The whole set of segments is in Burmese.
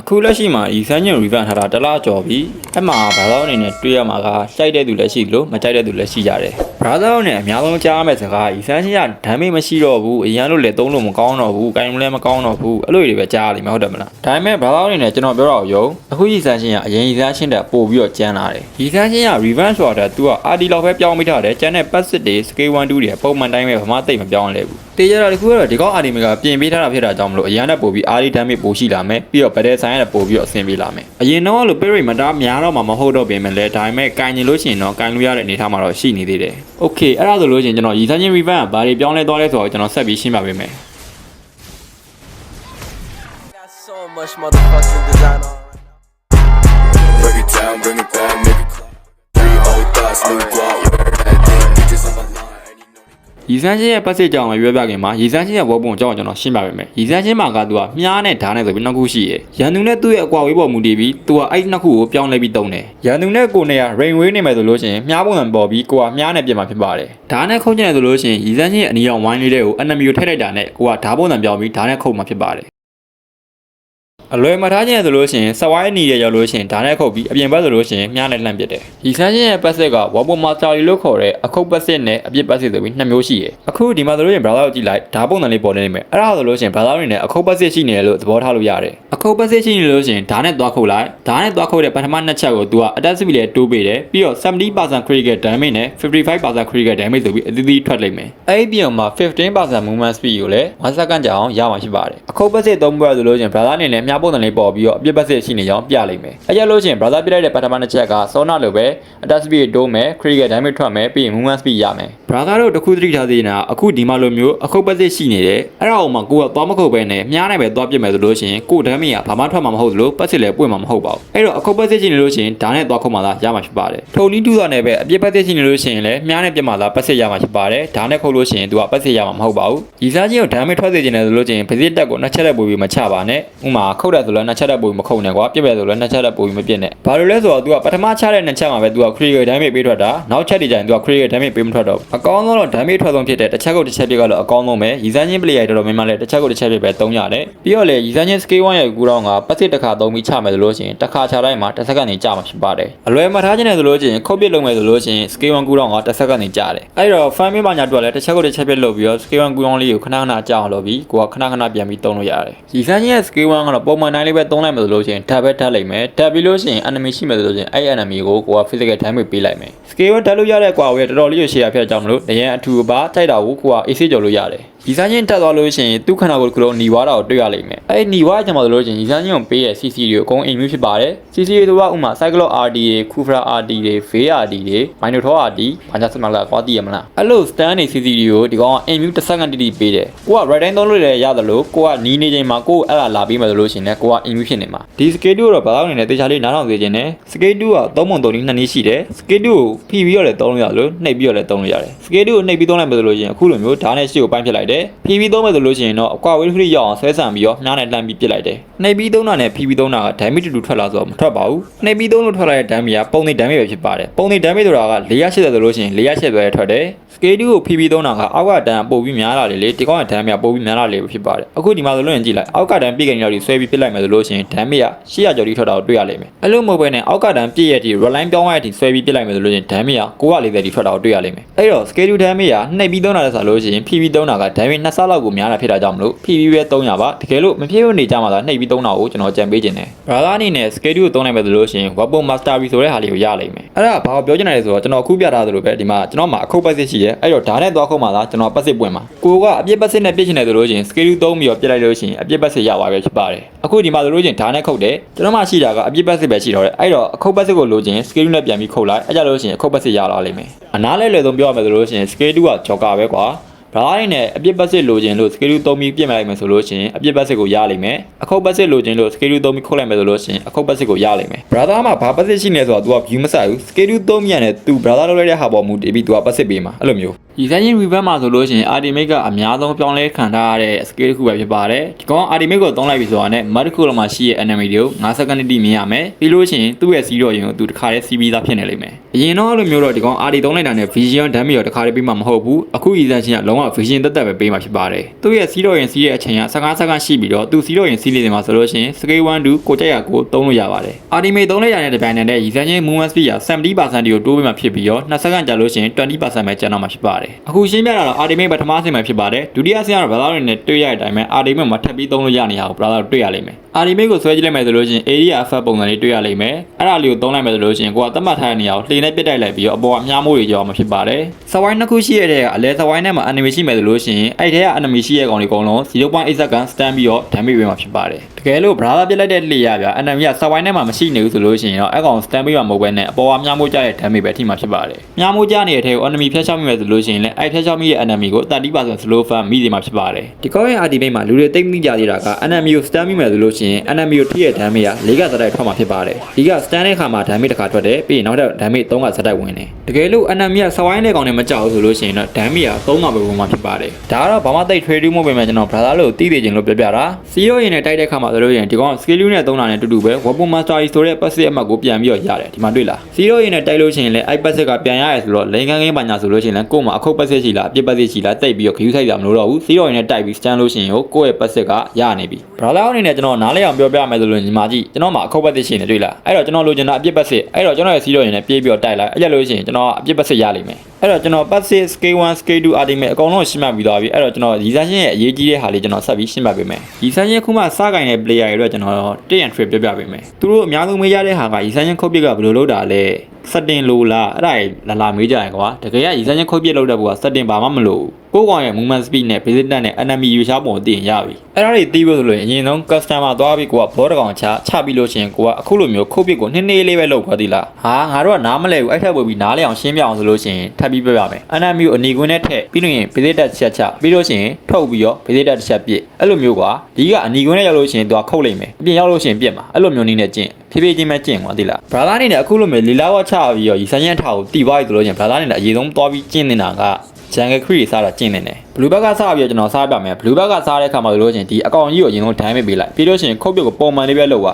အခုလက်ရှိမှာဒီစမ်းညွန် revamp ထားတာတစ်လားကျော်ပြီအဲ့မှာဘာသာအနေနဲ့တွေးရမှာကကြိုက်တဲ့သူလည်းရှိသလိုမကြိုက်တဲ့သူလည်းရှိကြတယ်ဘာသာအနေနဲ့အများဆုံးကြားရမယ့်စကားဒီစမ်းချင်းကဓာမေမရှိတော့ဘူးအရန်လို့လည်းသုံးလို့မကောင်းတော့ဘူးကိုင်လည်းမကောင်းတော့ဘူးအဲ့လိုတွေပဲကြားရလိမ့်မယ်ဟုတ်တယ်မလားဒါပေမဲ့ဘာသာအနေနဲ့ကျွန်တော်ပြောတော့ယုံအခုဒီစမ်းချင်းကအရင်ဒီစမ်းချင်းတက်ပို့ပြီးတော့ကျန်းလာတယ်ဒီစမ်းချင်းက revamp ဆိုတာသူက RD လောက်ပဲပြောင်းမိထားတယ်ကျန်တဲ့ passive တွေ scale 1 2တွေပုံမှန်တိုင်းပဲဘာမှသိမပြောင်းလဲဘူးတေးကြတာတခုကတော့ဒီကောက် RD ကပြင်ပေးထားတာဖြစ်တာကြောင့်မလို့အရန်နဲ့ပို့ပြီး RD damage ပို့ရှိလာမယ်ပြီးတော့ battle ဆိုင်ရပို့ပြီးတော့အဆင်ပြေလာမယ်အရင်တော့လို့ period မတားများတော့မှမဟုတ်တော့ပြင်မယ်လေဒါပေမဲ့ကင်ကျင်လို့ရှိရင်တော့ကင်လို့ရတဲ့အနေအထားမှာတော့ရှိနေသေးတယ် Okay အဲ့ဒါဆိုလို့ရှိရင်ကျွန်တော်ရည်စားချင်း revamp ကဘာတွေပြောင်းလဲသွားလဲဆိုတော့ကျွန်တော်ဆက်ပြီးရှင်းပြပေးမယ် Got so much motherfucking design on. Break it down, bring it back, make it clap. Three old thoughts, new guap. ရည်စမ်းချင်းရဲ့ passage ကြောင့်မပြောပြခင်မှာရည်စမ်းချင်းရဲ့ web ပုံကြောင့်ကျွန်တော်ရှင်းပြပေးမယ်ရည်စမ်းချင်းမှာကသူကမြားနဲ့ဓာတ်နဲ့ဆိုပြီးနှစ်ခုရှိရယ်ရန်သူနဲ့သူ့ရဲ့အကွာဝေးပေါ်မူတည်ပြီးသူကအဲ့နှစ်ခုကိုပြောင်းလဲပြီးတုံးတယ်ရန်သူနဲ့ကိုယ်နဲ့က rain way နေမယ်ဆိုလို့ရှိရင်မြားပုံစံပေါ်ပြီးကိုကမြားနဲ့ပြင်မှာဖြစ်ပါတယ်ဓာတ်နဲ့ခုတ်ချင်တယ်ဆိုလို့ရှိရင်ရည်စမ်းချင်းရဲ့အနီရောင်ဝိုင်းလေးတွေကို enemy ကိုထည့်လိုက်တာနဲ့ကိုကဓာတ်ပုံစံပြောင်းပြီးဓာတ်နဲ့ခုတ်မှာဖြစ်ပါတယ် အလွယ်မထားခြင်းဆိုလို့ရှိရင်စဝိုင်းအနေရရောက်လို့ရှိရင်ဒါနဲ့ခုတ်ပြီးအပြင်ဘက်ဆိုလို့ရှိရင်မြားနဲ့လှမ်းပစ်တယ်။ဒီဆန်းချင်းရဲ့ပတ်စစ်ကဝါပေါ်မာစတာလီလို့ခေါ်တဲ့အခုတ်ပတ်စစ်နဲ့အပြစ်ပတ်စစ်ဆိုပြီးနှစ်မျိုးရှိတယ်။အခုဒီမှာဆိုလို့ရှိရင် browser ကိုကြည့်လိုက်ဓာတ်ပုံစံလေးပေါ်နေနေမယ်။အဲ့ဒါဆိုလို့ရှိရင် browser အနေနဲ့အခုတ်ပတ်စစ်ရှိနေတယ်လို့သဘောထားလို့ရတယ်။အခုတ်ပတ်စစ်ရှိနေလို့ရှိရင်ဓာတ်နဲ့သွားခုတ်လိုက်ဓာတ်နဲ့သွားခုတ်တဲ့ပထမနှစ်ချက်ကို तू က attack speed လေးတိုးပေးတယ်ပြီးတော့70% critical damage နဲ့55% critical damage ဆိုပြီးအသီးသီးထွက်လိမ့်မယ်။အဲ့ဒီပြင်မှာ15% movement speed ကိုလည်း1 second ကြာအောင်ရမှာဖြစ်ပါတယ်။အခုတ်ပတ်စစ်သုံးပွဲဆိုလို့ရှိရင် browser အနေနဲ့မြားပုံစံလေးပေါ်ပြီးတော့အပြစ်ပတ်စစ်ရှိနေကြောင်းပြလိမ့်မယ်။အဲ့ကြလို့ရှိရင် browser ပြလိုက်တဲ့ပထမနှစ်ချက်ကစောနာလိုပဲ attack speed တိုးမယ် critical damage ထွက်မယ်ပြီးရင် movement speed ရမယ်။ browser တို့တစ်ခုသတိထားသေးနေတာအခုဒီမှာလိုမျိုးအခုတ်ပတ်စစ်ရှိနေတယ်။အဲ့ဒါအောင်မှကိုကသွားမခုတ်ပဲနဲ့မြားနိုင်ပဲသွားပြစ်မယ်ဆိုလို့ရှိရင်ကို damage ကဘာမှထွက်မှာမဟုတ်သလိုပတ်စစ်လည်းပွင့်မှာမဟုတ်ပါဘူး။အဲ့တော့အခုတ်ပတ်စစ်ရှိနေလို့ရှိရင်ဒါနဲ့သွားခုတ်မှသာရမှာဖြစ်ပါတယ်။ထုံနည်းတူတာနဲ့ပဲအပြစ်ပတ်စစ်ရှိနေလို့ရှိရင်လည်းမြားနဲ့ပြစ်မှသာပတ်စစ်ရမှာဖြစ်ပါတယ်။ဒါနဲ့ခုတ်လို့ရှိရင်သူကပတ်စစ်ရမှာမဟုတ်ပါဘူး။ဒီစားချင်းကို damage ထွက်စေချင်တယ်ဆိုလို့ရှိရင်ပစစ်တက်ကိုနှစ်ချက်လက်ပို့ပြီးမချပါနဲ့။ဥမာခုတတယ်ဆိုလည်းနှစ်ချက်လက်ပို့ပြီးမခုတ်နဲ့ကွာပြစ်ပဲဆိုလည်းနှစ်ချက်လက်ပို့ပြီးမပြစ်နဲ့။ဘာလို့လဲဆိုတော့ तू ကပထမချတဲ့နှစ်ချက်မှာပဲ तू က critical damage ပေးထွက်တာနောက်ချက်တွေကျရင် तू က critical damage ပေးမထွက်တော့ဘူး။အကောင်းဆုံးတော့ damage ထွက်ဆုံးဖြစ်တဲ့တစ်ချက်ကိုတစ်ချက်ပြစ်ကတော့အကောင်းဆုံးပဲ။ရီစမ်းချင်း player တော်တော်များများလည်းတစ်ချက်ကိုတစ်ချက်ပြစ်ပဲသုံးရတယ်။ပြီးတော့လေရီစမ်းချင်း scale 1ရဲ့ကူတောင်းကပတ်စစ်တစ်ခါသုံးပြီးချမယ်ဆိုလို့ရှိရင်တစ်ခါချတိုင်းမှာတစ်စက္ကန့်နေကြာမှာဖြစ်ပါတယ်။အလွယ်မထားခြင်းနဲ့ဆိုလို့ရှိရင်ခုတ်ပစ်လုပ်မယ်ဆိုလို့ရှိရင် scale 1ကူတောင်းကတစ်စက္ကန့်နေကြာတယ်။အဲ့တော့ fan မင်းပါညာတို့ကလည်းတစ်ချက်ကိုတစ်ချက်ပြစ်လုပ်ပြီးတော့ scale 1ကူတောင်းလေးကိုခဏခဏကြာအောင်လုပ်ပြီးကိုကခဏခဏပြန်ပြီးသုံးလို့ရတယ်။ရီစမ်းချင်းရဲ့ scale 1ကတော့ပုံ မှန်တိုင်းလေးပဲသုံးလိုက်မယ်ဆိုလို့ရှိရင်ဓာတ်ပဲဓာတ်လိုက်မယ်။ဓာတ်ပြီးလို့ရှိရင် enemy ရှိမယ်ဆိုလို့ရှိရင်အဲ့ enemy ကိုကိုက physical damage ပေးလိုက်မယ်။ scale 1ဓာတ်လို့ရတဲ့ကွာကိုရတော်တော်လေးကို share ဖြစ်ကြအောင်မလို့တရန်အထူပါတိုက်တာကိုကိုက AC ကျော်လို့ရတယ်။ဒီစားချင်းတက်သွားလို့ရှိရင်သူ့ခန္ဓာကိုယ်တစ်ခုလုံးหนีွားတာကိုတွေ့ရလိမ့်မယ်။အဲ့ဒီหนีွားကြမှာဆိုလို့ရှိရင်ဒီစားချင်းကိုပေးရဲ့ CC တွေကိုအကုန်အိမ်မျိုးဖြစ်ပါတယ်။ CC တွေဆိုတာဥမာ Cyclo RD တွေ Kufra RD တွေ VRD တွေ Minotaur RD ဘာသာစမလာကွာတည်ရမလား။အဲ့လို stand တွေ CC တွေကိုဒီကောင်ကအိမ်မျိုးတစ်စက္ကန့်တိတိပေးတယ်။ကိုက right time သုံးလို့လည်းရတယ်လို့ကိုကနီးနေချိန်မှာကိုကအဲ့ဒါလာပေးမယ်ဆိုလို့ရှိရင် လည်းကိုကအိမ်မျိုးဖြစ်နေမှာ။ဒီ scale 2တော့ဘာလို့အနေနဲ့တေချာလေးနားထောင်စေခြင်းနဲ့ scale 2က3ပုံ3နည်း2နည်းရှိတယ်။ scale 2ကိုဖိပြီးတော့လည်းသုံးလို့ရတယ်လို့နှိပ်ပြီးတော့လည်းသုံးလို့ရတယ်။ scale 2ကိုနှိပ်ပြီးသုံးလိုက်မယ်ဆိုလို့ရှိရင်အခုလိုမျိုးဓာတ်နဲ့ရှေ့ကိုပိုင်းဖြစ်လိုက်တယ်။ဖိပြီးသုံးမယ်ဆိုလို့ရှိရင်တော့အကွာဝေးတစ်ခုရောက်အောင်ဆွဲဆန်ပြီးတော့နှားနဲ့လှမ်းပြီးပစ်လိုက်တယ်။ နှိပ်ပြီးသုံးတာနဲ့ဖိပြီးသုံးတာက damage တူတူထွက်လာဆိုတော့မထွက်ပါဘူး။နှိပ်ပြီးသုံးလို့ထွက်လာတဲ့ damage ကပုံနေ damage ပဲဖြစ်ပါတယ်။ပုံနေ damage ဆိုတာက480ဆိုလို့ရှိရင်480ပဲထွက်တယ်။ scale 2ကိုဖိပြီးသုံးတာကအောက်ကတန်းပို့ပြီးများလာလေလေဒီကောင်က damage ကပို့ပြီးများလာလေပဲဖြစ်ပါတယ်။အခုဒီမှာဆိုလို့ရင်ကြည့်လိုက်အောက်ကတန်းပြည့်ကနေတော့ဒီဆွဲပြီးပစ်လိုက်မယ်ဆိုလို့ရှိရင် damage က800ကျော်တိထွက်တာကိုတွေ့ရလိမ့်မယ်။အဲ့လိုမဟုတ်ဘဲနဲ့အောက်ကတန်းပြည့်ရဲ့ဒီ reline ပြောင်းရတဲ့ဒီဆွဲပြီးပစ်လိုက်မယ်ဆိုလို့ရှိရင် damage က940တိထွက်တာကိုတွေ့ရလိမ့်မယ်။အဲ့တော့ scale 2 damage ကနှိပ်ပြီးသုံးတာလဲဆိုလို့ရှိရင်ဖိပြီးသုံးတာက damage နှစ်ဆလောက်ကိုများတာဖြစ်တာကြောင့်မလို့ဖိပြီးပဲ300ပါတကယ်လို့မဖြစ်လို့နေကြမှာသာနှိပ်ပြီးသုံးတာကိုကျွန်တော်ကြံပေးခြင်းတယ်။ brother အနေနဲ့ scale 2ကိုသုံးလိုက်မယ်ဆိုလို့ရှိရင် weapon mastery ဆိုတဲ့ဟာလေးကိုရလိမ့်မယ်။အဲ့ဒါဘာကိုပြောချင်တယ်လဲဆိုတော့ကျွန်တော်အခုပြထားသလိုပဲဒီမှာကျွန်တော်မှာအခုပတ်စစ်ရှိရဲအဲ့တော့ဓာတ်နဲ့သွားခုတ်မှသာကျွန်တော်ပတ်စစ်ပွင့်မှာကိုကအပြစ်ပတ်စစ်နဲ့ပြစ်ချင်တယ်ဆိုလို့ရှိရင် scale 2သုံးပြီးတော့ပြစ်လိုက်လို့ရှိရင်အပြစ်ပတ်စစ်ရပါပဲဖြစ်ပါတယ်။အခုဒီမှာဆိုလို့ရှိရင်ဓာတ်နဲ့ခုတ်တယ်ကျွန်တော်မှရှိတာကအပြစ်ပတ်စစ်ပဲရှိတော့တယ်အဲ့တော့အခုပတ်စစ်ကိုလိုချင် scale 2နဲ့ပြန်ပြီးခုတ်လိုက်အဲ့ကြလို့ရှိရင်အခုပတ်စစ်ရလာလိမ့်မယ်။အနားလဲလွယ်ဆုံးပြောရမယ်ဆိုလို့ရှိရင် scale 2ကကြော်ကာပဲကွာ။ ဘရားနဲ့အပြစ်ပတ်စစ်လိုချင်လို့ scale သုံးပြီးပြင်လိုက်မယ်ဆိုလို့ရှိရင်အပြစ်ပတ်စစ်ကိုရလိမ့်မယ်အခုတ်ပတ်စစ်လိုချင်လို့ scale သုံးပြီးခုတ်လိုက်မယ်ဆိုလို့ရှိရင်အခုတ်ပတ်စစ်ကိုရလိမ့်မယ် brother မှာဘာပတ်စစ်ရှိနေဆိုတော့ तू က view မဆိုင်ဘူး scale သုံးမြန်နဲ့ तू brother လုပ်လိုက်တဲ့ဟာပေါ်မူတည်ပြီး तू ကပတ်စစ်ပေးမှာအဲ့လိုမျိုးဒီဇိုင်းရင် revamp မှာဆိုလို့ရှိရင် ultimate ကအများဆုံးပြောင်းလဲခံထားရတဲ့ scale တစ်ခုပဲဖြစ်ပါတယ်ဒီကောင် ultimate ကိုသုံးလိုက်ပြီဆိုတာနဲ့ map တစ်ခုလုံးမှာရှိတဲ့ enemy တွေကို9စက္ကန့်တိမြင်ရမယ်ပြီးလို့ရှိရင်သူ့ရဲ့စီးတော့ရင်ကို तू တစ်ခါတည်းစီးပြီးသားဖြစ်နေလိမ့်မယ်အရင်တော့အဲ့လိုမျိုးတော့ဒီကောင် RD သုံးလိုက်တာနဲ့ vision damage ရောတစ်ခါတည်းပြီးမှမဟုတ်ဘူးအခု season ချင်းကလုံးဝ ဝလုံးဝ vision တက်တက်ပဲပေးမှာဖြစ်ပါတယ်သူ့ရဲ့စီးတော့ရင်စီးရဲ့အချိန်က15စက္ကန့်ရှိပြီးတော့သူစီးတော့ရင်စီးလေးတွေမှာဆိုလို့ရှိရင် scale 1 to ကိုကြက်ရကိုသုံးလို့ရပါတယ် ultimate သုံးလိုက်ရတဲ့တပိုင်းနဲ့ရည်စမ်းချင်း movement speed က70%ကိုတိုးပေးမှာဖြစ်ပြီးတော့2စက္ကန့်ကြာလို့ရှိရင်20%ပဲကျန်တော့မှာဖြစ်ပါတယ်အခုရှင်းပြတာတော့ ultimate ပထမဆင့်မှာဖြစ်ပါတယ်ဒုတိယဆင့်ကတော့ brother တွေနဲ့တွေ့ရတဲ့အတိုင်းပဲ ultimate မှာထပ်ပြီးသုံးလို့ရနေတာကို brother တို့တွေ့ရလိမ့်မယ် ultimate ကိုဆွဲကြည့်လိုက်မယ်ဆိုလို့ရှိရင် area effect ပုံစံလေးတွေ့ရလိမ့်မယ်အဲ့ဒါလေးကိုသုံးလိုက်မယ်ဆိုလို့ရှိရင်ကိုကသတ်မှတ်ထားတဲ့နေရာကိုလှေနဲ့ပစ်တိုက်လိုက်ပြီးတော့အပေါ်ကအများမိုးတွေကြောက်မှာဖြစ်ပါတယ်စဝိုင်းနှစ်ခုရှိရတဲ့အလဲစဝိုင်းထဲမှာ enemy ရှိမယ်ဆိုလို့ရှိရင်အဲ့ထဲက enemy ရှိရကောင်တွေအကုန်လုံး0.8စက္ကန့် stand ပြီးတော့ damage ပေးမှာဖြစ်ပါတယ်တကယ်လို့ brother ပြစ်လိုက်တဲ့လှေရဗျာ enemy ကစဝိုင်းထဲမှာမရှိနေဘူးဆိုလို့ရှိရင်တော့အဲ့ကောင် stand ပေးမှာမဟုတ်ဘဲနဲ့အပေါ်ကများမိုးကြတဲ့ damage ပဲထိမှာဖြစ်ပါတယ်များမိုးကြနေတဲ့ထဲကို enemy ဖျက်ချောက်မိမယ်ဆိုလို့ရှိရင်လည်းအဲ့ဖျက်ချောက်မိတဲ့ enemy ကို30% slow fan မိစေမှာဖြစ်ပါတယ်ဒီကောရဲ့ ultimate မှာလူတွေသိမ့်မိကြသေးတာက enemy ကို stand မိမယ်ဆိုလို့ရှိရင် enemy ကိုထိရဲ့ damage က၄ကစတိုက်ထွက်မှာဖြစ်ပါတယ်ဒီက stand တဲ့ခါမှာ damage တစ်ခါထွက်တယ်ပြီးရင်နောက်ထပ် damage 3ကစတိုက်ဝင်တယ်တကယ်လို့ enemy ကစဝိုင်းတဲ့ကောင်နဲ့မကြောက်ဘူးဆိုလို့ရှိရင်တော့ damage က3ကပဲဝင်မှာဖြစ်ပါတယ်ဒါကတော့ဘာမှတိတ် trading မဟုတ်ပေမဲ့ကျွန်တော် brother လို့တီးသေးခြင်းလို့ပြောပြတာစီရိုရင်နဲ့တိုက်တဲ့ခါမှာဆိုလို့ရှိရင်ဒီကောင် skill နဲ့သုံးတာနဲ့တူတူပဲ weapon master ဆိုတဲ့ passive အမှတ်ကိုပြန်ပြီးတော့ရတယ်ဒီမှာတွေ့လားစီရိုရင်နဲ့တိုက်လို့ရှိရင်လည်းအဲ့ passive ကပြန်ရရဲဆိုတော့လိန်ကန်းကင်းပါညာဆိုလို့ရှိရင်လည်းကို့မှာအခုတ် passive ရှိလားအပြစ် passive ရှိလားတိတ်ပြီးတော့ခယူးဆိုင်ကြမလို့တော့ဘူးစီရိုရင်နဲ့တိုက်ပြီး stand လို့ရှိရင်ကိုယ့်ရဲ့ passive ကရနေပြီ brother အနေနဲ့ကျွန်တော်နားလဲအောင်ပြောပြမယ်ဆိုလို့ညီမကြီးကျွန်တော်မှာအခုတ် passive ရှိနေတွေ့လားအဲ့တော့ကျွန်တော်လိုချင်တာအပြစ် passive အဲ့တော့ကျွန်တော်ရဲ့စီရိုရင်နဲ့ပြေးပြီးတော့တိုက်လိုက်အဲ့ရလို့ရှိရင်ကျွန်တော်အပြစ် passive ရလိမ့်မယ် အဲ့တော့ကျွန်တော် passive scale 1 scale 2 ultimate အကုန်လုံးရှင်းပြပြီးသွားပြီအဲ့တော့ကျွန်တော်ရီစာချင်းရဲ့အရေးကြီးတဲ့ဟာလေးကျွန်တော်ဆက်ပြီးရှင်းပြပေးမယ်ရီစာချင်းခုမှစကင်တဲ့ player တွေတော့ကျွန်တော် tip and trick ပြောပြပေးမယ်သူတို့အများဆုံးမေးရတဲ့ဟာကရီစာချင်းခုတ်ပစ်ကဘယ်လိုလုပ်တာလဲစက်တင်လို့လားအဲ့ဒါကြီးလာလာမေးကြရင်ကွာတကယ်ကရီစာချင်းခုတ်ပစ်လုပ်တဲ့ဘူကစက်တင်ဘာမှမလို့ကိုကောင်ရဲ့ movement speed နဲ့ basic နဲ့ enemy ယူရှားပုံကိုသိရင်ရပြီအဲ့ဒါတွေသိဖို့ဆိုလို့အရင်ဆုံး customer သွားပြီးကိုကဘောတကောင်ချချပြီးလို့ရှိရင်ကိုကအခုလိုမျိုးခုတ်ပစ်ကိုနှင်းနှေးလေးပဲလုပ်ခွာသေးလားဟာငါတို့ကနားမလဲဘူးအဲ့ထက်ပိုပြီးနားလဲအောင်ရှင်းပြအောင်ဆိုလို့ရှိရင်ထပ်ပြီးပြပြမယ် enemy ကိုအနီကွင်းနဲ့ထည့်ပြီးလို့ရင် basic တက်ချက်ချပြီးလို့ရှိရင်ထုတ်ပြီးတော့ basic တက်တစ်ချက်ပြစ်အဲ့လိုမျိုးကွာဒီကအနီကွင်းနဲ့ရောက်လို့ရှိရင်သူကခုတ်လိုက်မယ်အပြင်ရောက်လို့ရှိရင်ပြစ်မှာအဲ့လိုမျိုးနည်းနဲ့ကျင့်ဖြည်းဖြည်းချင်းပဲကျင့်ကွာသိလား brother အနေနဲ့အခုလိုမျိုးလီလာဝချပြီးတော့ရီစမ်းရန်ထားကိုတီးပွားပြီဆိုလို့ရှိရင် brother အနေနဲ့အရေးဆုံးသွားပြီးကျင့်နေတာက jungle creek စားတာကျင့်နေတယ် blue bag ကစားပြီးတော့ကျွန်တော်စားပြမယ် blue bag ကစားတဲ့အခါမှာဆိုလို့ရှိရင်ဒီအကောင်ကြီးကိုအရင်ဆုံး damage ပေးလိုက်ပြီးလို့ရှိရင်ခုတ်ပြုတ်ကိုပုံမှန်လေးပဲလုပ်ပါ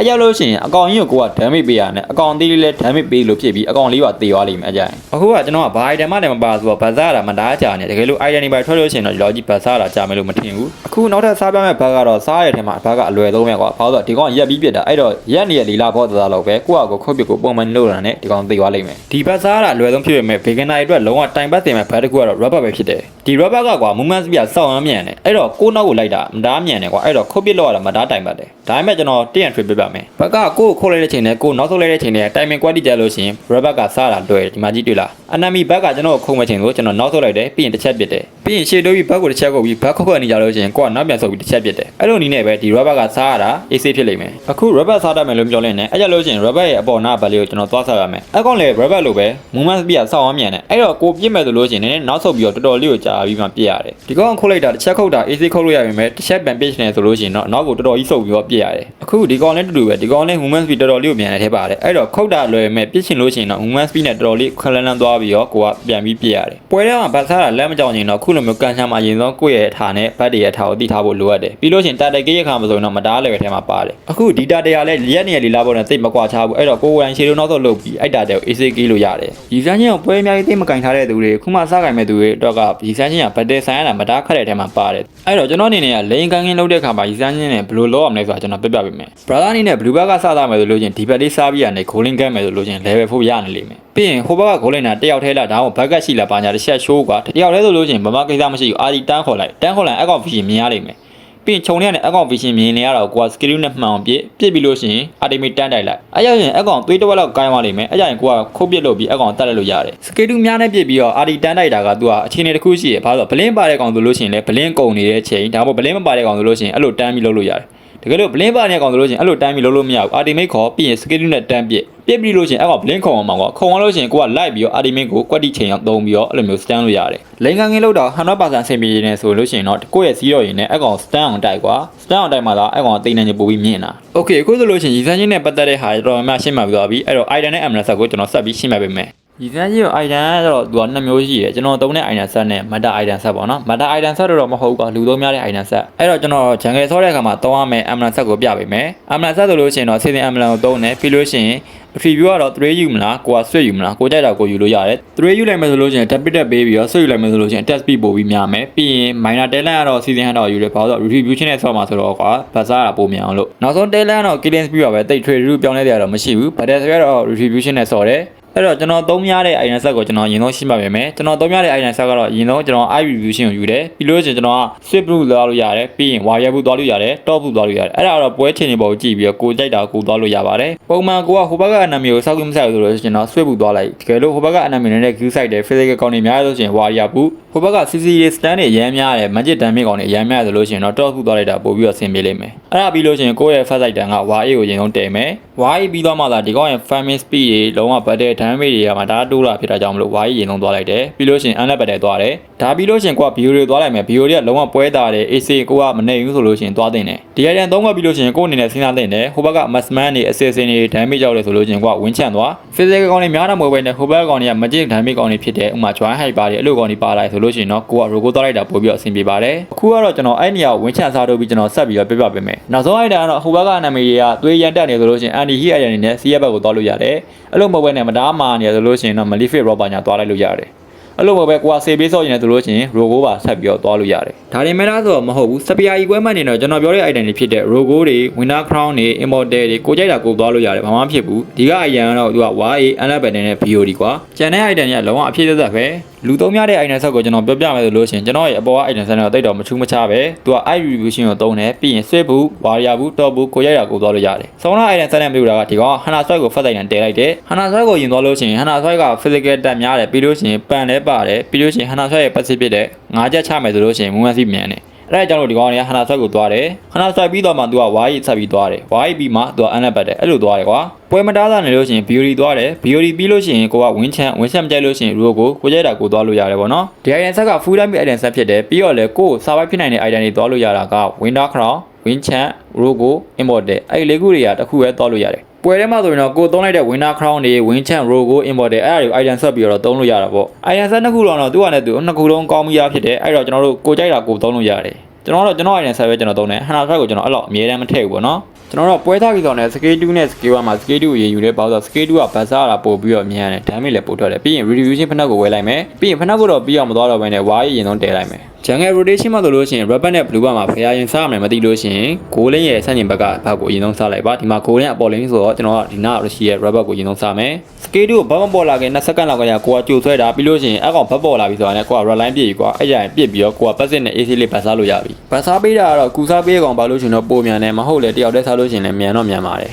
အရောက်လို့ရှိရင်အကောင်ကြီးကိုကိုက damage ပေးရတယ်အကောင်သေးလေးလည်း damage ပေးလို့ဖြစ်ပြီးအကောင်လေးပါတေသွားလိမ့်မယ်အကြိုင်အခုကကျွန်တော်ကဘာ item မှလည်းမပါဆိုတော့ဗဇာတာမတားကြနေတကယ်လို့ item တွေပါထွက်လို့ရှိရင်တော့ဒီလောက်ကြီးဗဇာတာကြာမယ်လို့မထင်ဘူးအခုနောက်ထပ်စားပြမယ့်ဘက်ကတော့စားရတဲ့ထဲမှာဘက်ကအလွယ်သုံးပဲကွာဘာလို့ဆိုတော့ဒီကောင်ရက်ပြီးပြစ်တာအဲ့တော့ရက်နေရလီလာဘောသားလောက်ပဲကိုကကိုခုတ်ပြုတ်ကိုပုံမှန်လုပ်တာနဲ့ဒီကောင်တေသွားလိမ့်မယ်ဒီဘက်စားတာအလွယ်ဆုံးဖြစ်ပေမဲ့ beginner တွေအတွက်လုံးဝတိုင်ပတ်တင်မဲ့ဘက်တစ်ခုကတော့ rubber ပဲဖြစ်တယ်ဒီ rubber ကကွာ movement speed ကစောင့်ရမ်းမြန်တယ်အဲ့တော့ကိုနောက်ကိုလိုက်တာမတားမြန်တယ်ကွာအဲ့တော့ခုတ်ပစ်လောက်ရတာမတားတိုင်ပတ်တယ်ဒါပေမဲ့ကျွန်တော်တင့် trip ပြပြမယ်ဘက်ကကိုကိုခုတ်လိုက်တဲ့ချိန်နဲ့ကိုနောက်ဆုတ်လိုက်တဲ့ချိန်နဲ့ timing quality ကြလို့ရှိရင် rubber ကစားတာတွေ့တယ်ဒီမှာကြည့်တွေ့လား enemy ဘက်ကကျွန်တော်ခုံမဲ့ချိန်ကိုကျွန်တော်နောက်ဆုတ်လိုက်တယ်ပြီးရင်တစ်ချက်ပစ်တယ်ပြီးရင်ရှေ့တိုးပြီးဘက်ကိုတစ်ချက်ကုတ်ပြီးဘက်ခုတ်ခွက်နေကြလို့ရှိရင်ကိုကနောက်ပြန်ဆုတ်ပြီးတစ်ချက်ပစ်တယ်အဲ့လိုနည်းနဲ့ပဲဒီ rubber ကစားရတာ AC ဖြစ်လိမ့်မယ်အခု rubber စားတတ်မယ်လို့ပြောလင်းနေအဲ့ကြလို့ရှိရင် rubber ရဲ့အပေါ်နားဘက်လေးကိုကျွန်တော်သွားစားရမယ်အဲ့ကောင်လေ rubber လိုပဲ movement speed ကစောင့်ရမ်းမြန်တယ်အဲ့တော့ကိုပြစ်မဲ့ဆိုလို့ရှိရင်နည်းနည်းနောက်ဆုတ်ပြီးတော့တော်တော်လေးကိုကြာပြီးမှပြစ်ရတယ်ဒီကောင်ခုတ်လိုက်တာတစ်ချက်ခုတ်တာ AC ခုတ်လို့ရပြီမဲ့တစ်ချက်ပြန်ပစ်နေဆိုလို့ရှိရင်တော့နောက်ကိုတော်တော်ကြီးဆုတ်ပြီးတော့ပြစ်ရတယ်အခုဒီကောင်လည်းတူတူပဲဒီကောင်လည်း movement speed တော်တော်လေးကိုမြန်နေထဲပါတယ်အဲ့တော့ခုတ်တာလွယ်မဲ့ပြစ်ချင်လို့ရှိရင်တော့ movement speed နဲ့တော်တော်လေးခလန်းလန်းသွားပြီးတော့ကိုကပြန်ပြီးပြစ်ရတယ်ပွဲထဲမှာဗတ်စားတာလက်မကြောင်ရင်တော့ခုလိုမျိုးကန်ချမ်းမှာအရင်ဆုံးကိုယ့်ရဲ့အထာနဲ့ဗတ်တွေရဲ့အထာကိုတိထားဖို့လိုအပ်တယ်ပြီးလို့ရှိရင်တာတက်ကေးရခါမှာဆိုရင်တော့မတားလည်းပဲထဲမှာပါတယ်အခုဒီတာတရားလည်းရက်နေရလီလာပေါ်နဲ့သိပ်မကွာချဘူးအဲ့တော့ကိုယ်ကိုယ်တိုင်ရှေ့လုံးနောက်ဆုံးလုပ်ပြီးအဲ့တာတဲ့ကို AC ကေးလို့ရတယ်ဒီစမ်းချင်းကိုပွဲအများကြီးသိပ်မကင်ထားတဲ့သူတွေခုမှစားကင်မဲ့သူတွေအတွက်ကဒီစမ်းချင်းကဗတ်တဲ့ဆိုင်ရတာမတားခတ်တဲ့ထဲမှာပါတယ်အဲ့တော့ကျွန်တော်အနေနဲ့ကလိန်ကန်ကင်းလုပ်တဲ့ခါမှာဒီစမ်းချင်းနဲ့ဘယ်လိုလုပ်အောင်လဲဆိုတာကျွန်တော်ပြပြပေးမယ် brother အနေနဲ့ blue bag ကစားသားမယ်ဆိုလို့ချင်းဒီဘက်လေးစားပြီးရနေ golden gun မယ်ဆိုလို့ချင်း level 4ရနေလိမ့်မယ်ပြီးရင်ဟိုဘက်က golden တာတယောက်ထဲလာဒါမှမဟုတ်ဘက်ကရှိလာပါညာတစ်ချက် show ကွာတယောက်ထဲဆိုလို့ချင်းမမကိစ္စမရှိဘူးအာဒီတန်းခေါ်လိုက်တန်းခေါ်လိုက်အကောက် vision မြင်ရလိမ့်မယ်ပြီးရင်ခြုံထဲကနေအကောင့် vision မြင်နေရတော့ကိုက skill နဲ့မှန်အောင်ပြစ်ပြစ်ပြီးလို့ရှိရင် ultimate တန်းတိုက်လိုက်အဲ့ရရင်အကောင့်သွေးတစ်ဝက်လောက်ကိုင်းသွားလိမ့်မယ်အဲ့ရရင်ကိုကခုတ်ပြစ်လို့ပြီးအကောင့်တက်လိုက်လို့ရတယ် skill များနဲ့ပြစ်ပြီးတော့ RD တန်းတိုက်တာကသူကအခြေအနေတစ်ခုရှိရဘာလို့ဘလင်းပါတဲ့ကောင်ဆိုလို့ရှိရင်လည်းဘလင်းကုန်နေတဲ့ချိန်ဒါမှမဟုတ်ဘလင်းမပါတဲ့ကောင်ဆိုလို့ရှိရင်အဲ့လိုတန်းပြီးလုပ်လို့ရတယ် တကယ်လို့ blink ပါတဲ့ကောင်ဆိုလို့ရှိရင်အဲ့လိုတန်းပြီးလုပ်လို့မရဘူး ultimate ခေါ်ပြီးရင် skill နဲ့တန်းပြစ်ပြစ်ပြီးလို့ရှိရင်အဲ့ကောင် blink ခုံအောင်မှာကွာခုံအောင်လို့ရှိရင်ကိုက live ပြီးတော့ ultimate ကို quality ချိန်အောင်သုံးပြီးတော့အဲ့လိုမျိုး stand လို့ရတယ်လိန်ကန်ကင်းလို့တော့100%အဆင်ပြေနေဆိုလို့ရှိရင်တော့ကိုယ့်ရဲ့စီးတော့ရင်လည်းအဲ့ကောင် stand အောင်တိုက်ကွာ stand အောင်တိုက်မှာတော့အဲ့ကောင်တိတ်နေချပို့ပြီးမြင်တာ okay အခုဆိုလို့ရှိရင်ရည်စမ်းချင်းနဲ့ပတ်သက်တဲ့ဟာတော်တော်များများရှင်းပြပြီးသွားပြီအဲ့တော့ item နဲ့ amnesty ကိုကျွန်တော်ဆက်ပြီးရှင်းပြပေးမယ် ဒီစမ်းကြီးကို item ကတော့သူကနှစ်မျိုးရှိတယ်ကျွန်တော်သုံးတဲ့ item set နဲ့ meta item set ပေါ့နော် meta item set တော့မဟုတ်ဘူးကလူသုံးများတဲ့ item set အဲ့တော့ကျွန်တော် jungle ဆောတဲ့အခါမှာသုံးရမယ် amlan set ကိုပြပေးမယ် amlan set ဆိုလို့ရှိရင်တော့ season amlan ကိုသုံးတယ်ပြီးလို့ရှိရင် preview ကတော့3ယူမလားကိုက switch ယူမလားကိုကြိုက်တာကိုယူလို့ရတယ်3ယူလိုက်မယ်ဆိုလို့ရှိရင် tap တက်ပေးပြီးတော့ switch ယူလိုက်မယ်ဆိုလို့ရှိရင် test speed ပို့ပြီးများမယ်ပြီးရင် minor talent ကတော့ season 100တော့ယူတယ်ဘာလို့လဲ retribution နဲ့ဆော့မှာဆိုတော့ကွာဗတ်စားတာပိုများအောင်လို့နောက်ဆုံး talent ကတော့ killing speed ပါပဲတိတ် trade route ပြောင်းလဲတဲ့အရာတော့မရှိဘူး but ဆိုတော့ retribution နဲ့ဆော့တယ် အဲ့တော့ကျွန်တော်သုံးများတဲ့ item set ကိုကျွန်တော်ရင်ဆုံးရှင်းပါမယ်မယ်ကျွန်တော်သုံးများတဲ့ item set ကတော့ရင်ဆုံးကျွန်တော် eye reviewtion ကိုယူတယ်ပြီးလို့ရှိရင်ကျွန်တော်က swift blue သွားလို့ရတယ်ပြီးရင် wire blue သွားလို့ရတယ် top blue သွားလို့ရတယ်အဲ့ဒါကတော့ပွဲချိန်တွေပေါ်ကိုကြည့်ပြီးတော့ကိုကြိုက်တာကိုသွားလို့ရပါတယ်ပုံမှန်ကိုကဟိုဘက်ကအနာမီကိုစောက်ကြီးမဆိုင်ဘူးဆိုလို့ကျွန်တော် swift blue သွားလိုက်တကယ်လို့ဟိုဘက်ကအနာမီနဲ့ view site တဲ့ physical ကောင်တွေများလို့ရှိရင် wire blue ဟိုဘက်က CC တွေ stand တွေအများများတယ် magic damage ကောင်တွေအများများတယ်လို့ရှိရင်တော့ top blue သွားလိုက်တာပို့ပြီးတော့ဆင်ပြေလိမ့်မယ်အဲ့ဒါပြီးလို့ရှိရင်ကိုယ့်ရဲ့ first site တန်က wire ကိုရင်ဆုံးတည်မယ် wire ပြီးတော့မှသာဒီကောင်ရဲ့ farming speed တွေလုံးဝ battle damage တွေကမှဒါတိုးလာဖြစ်တာကြောင့်မလို့ wire ရင်ဆုံးသွားလိုက်တယ်ပြီးလို့ရှိရင် unless battle သွားတယ်ဒါပြီးလို့ရှိရင်ကိုက bio တွေသွားလိုက်မယ် bio တွေကလုံးဝပွဲတာတယ် AC ကိုကမနေဘူးဆိုလို့ရှိရင်သွားတင်တယ်ဒီ item သုံးခွက်ပြီးလို့ရှိရင်ကိုယ့်အနေနဲ့စဉ်းစားတင်တယ်ဟိုဘက်က massman တွေ assassin တွေ damage ရောက်တယ်ဆိုလို့ရှိရင်ကိုကဝင်းချန်သွား physical ကောင်တွေများတာမဟုတ်ဘဲနဲ့ဟိုဘက်ကောင်တွေက magic damage ကောင်တွေဖြစ်တယ်ဥပမာ join height ပါတယ်အဲ့လိုကောင်တွေပါလာဆိုလို့ရှိရင်တော့ကိုက rogo သွားလိုက်တာပို့ပြီးတော့အဆင်ပြေပါတယ်အခုကတော့ကျွန်တော်အဲ့နေရာကိုဝင်းချန်စားတော့ပြီးကျွန်တော်ဆက်ပြီးတော့ပြပြပေးမယ်နောက်ဆုံး item ကတော့ဟိုဘက်ကနာမည်တွေကသွေးရန်တက်နေဆိုလို့ရှိရင် anti heat item တွေနဲ့ CF ဘက်ကိုသွားလို့ရတယ်အဲ့လိုမဟုတ်ဘဲနဲ့မတားမာနေဆိုလို့ရှိရင်တော့ malefic robber ညာသွားလိုက်လို့ရတယ်အဲ့လိုပဲကိုကစေးပေးဆော့ရင်လည်းဆိုလို့ရှိရင် rogo ပါဆက်ပြီးတော့သွားလို့ရတယ်ဒါတွေမဲ့လားဆိုတော့မဟုတ်ဘူးစပီယာကြီးကွဲမှတ်နေတော့ကျွန်တော်ပြောတဲ့ item တွေဖြစ်တဲ့ rogo တွေ winner crown တွေ immortal တွေကိုကြိုက်တာကိုသွားလို့ရတယ်ဘာမှမဖြစ်ဘူးဒီက item ကတော့သူက YA unlabel နဲ့ BOD ကွာကျန်တဲ့ item တွေကလုံးဝအဖြစ်သက်သက်ပဲလူသုံးများတဲ့ item ဆက်ကိုကျွန်တော်ပြောပြမယ်ဆိုလို့ရှိရင်ကျွန်တော်ရဲ့အပေါ်က item ဆက်တော့တိတ်တော့မချူးမချပဲသူက i revision ကိုသုံးတယ်ပြီးရင် swift ဘူး warrior ဘူး top ဘူးကိုကြိုက်တာကိုသွားလို့ရတယ်ဆောင်းလာ item ဆက်နဲ့မလို့တာကဒီကောင် hana strike ကိုဖတ်တိုင်းတည်လိုက်တယ် hana strike ကိုယင်သွားလို့ရှိရင် hana strike က physical တက်များတယ်ပြီးလို့ရှိရင်ပန်လဲပါတယ်ပြီးလို့ရှိရင် hana strike ရဲ့ passive ဖြစ်တဲ့ငါးချက်ချမယ်ဆိုလို့ရှိရင် movement speed မြန်တယ် အဲ့ဒါကြောင့်လို့ဒီကောင်ကဟနာဆွဲကိုသွားတယ်ဟနာဆွဲပြီးတော့မှသူကဝါးရီဆက်ပြီးသွားတယ်ဝါးရီပြီးမှသူကအန်လက်ပတ်တယ်အဲ့လိုသွားတယ်ကွာပွဲမတားတာနေလို့ရှိရင် BOD သွားတယ် BOD ပြီးလို့ရှိရင်ကိုကဝင်းချန်ဝင်းချန်မကြိုက်လို့ရှိရင်ရိုကိုကိုကြိုက်တာကိုသွားလို့ရတယ်ပေါ့နော်ဒီ item set က full time item set ဖြစ်တယ်ပြီးတော့လေကို survive ဖြစ်နိုင်တဲ့ item တွေသွားလို့ရတာက winter crown ဝင်းချန်ရိုကို immortal အဲ့ဒီလေးခုတွေကတစ်ခုပဲသွားလို့ရတယ် ပွဲထဲမှာဆိုရင်တော့ကိုသုံးလိုက်တဲ့ winner crown တွေ win champ rogo immortal အဲ့ဒါတွေကို item set ပြီးတော့သုံးလို့ရတာပေါ့ item set နှစ်ခုတော့တော့သူကလည်းသူနှစ်ခုလုံးကောင်းပြီးသားဖြစ်တယ်အဲ့တော့ကျွန်တော်တို့ကိုကြိုက်တာကိုသုံးလို့ရတယ်ကျွန်တော်တို့ကျွန်တော် item set ပဲကျွန်တော်သုံးတယ်ဟနာဖက်ကိုကျွန်တော်အဲ့လောက်အမြဲတမ်းမထည့်ဘူးပေါ့နော်ကျွန်တော်တို့ပွဲသားကြီးဆောင်တဲ့ scale 2နဲ့ scale 1မှာ scale 2ကိုရေယူတဲ့ပေါ့ဆို scale 2ကဗတ်စားတာပို့ပြီးတော့မြန်တယ် damage လည်းပို့ထွက်တယ်ပြီးရင် retribution ဖနက်ကိုဝယ်လိုက်မယ်ပြီးရင်ဖနက်ကိုတော့ပြီးအောင်မသွားတော့ဘဲနဲ့ဝါးရရင်ဆုံးတည်လိုက်မယ် jungle rotation မှာဆိုလို့ရှိရင် rubber နဲ့ blue bar မှာဖျားရင်စားရမယ်မသိလို့ရှိရင် goal lane ရဲ့ဆန့်ကျင်ဘက်ကဘက်ကိုအရင်ဆုံးစားလိုက်ပါဒီမှာ goal lane အပေါ် lane ဆိုတော့ကျွန်တော်ကဒီနားရရှိရဲ့ rubber ကိုအရင်ဆုံးစားမယ် scale 2ကိုဘာမှပေါ်လာခင်2စက္ကန့်လောက်ကကြာကိုကကြိုဆွဲတာပြီးလို့ရှိရင်အကောင်ဘက်ပေါ်လာပြီဆိုတာနဲ့ကိုက red line ပြည့်ပြီကွာအဲ့ကြရင်ပြစ်ပြီးတော့ကိုက passive နဲ့ AC လေးပတ်စားလို့ရပြီပတ်စားပေးတာကတော့ကူစားပေးကောင်ပါလို့ရှိရင်တော့ပိုမြန်တယ်မဟုတ်လေတယောက်တည်းစားလို့ရှိရင်လည်းမြန်တော့မြန်ပါတယ်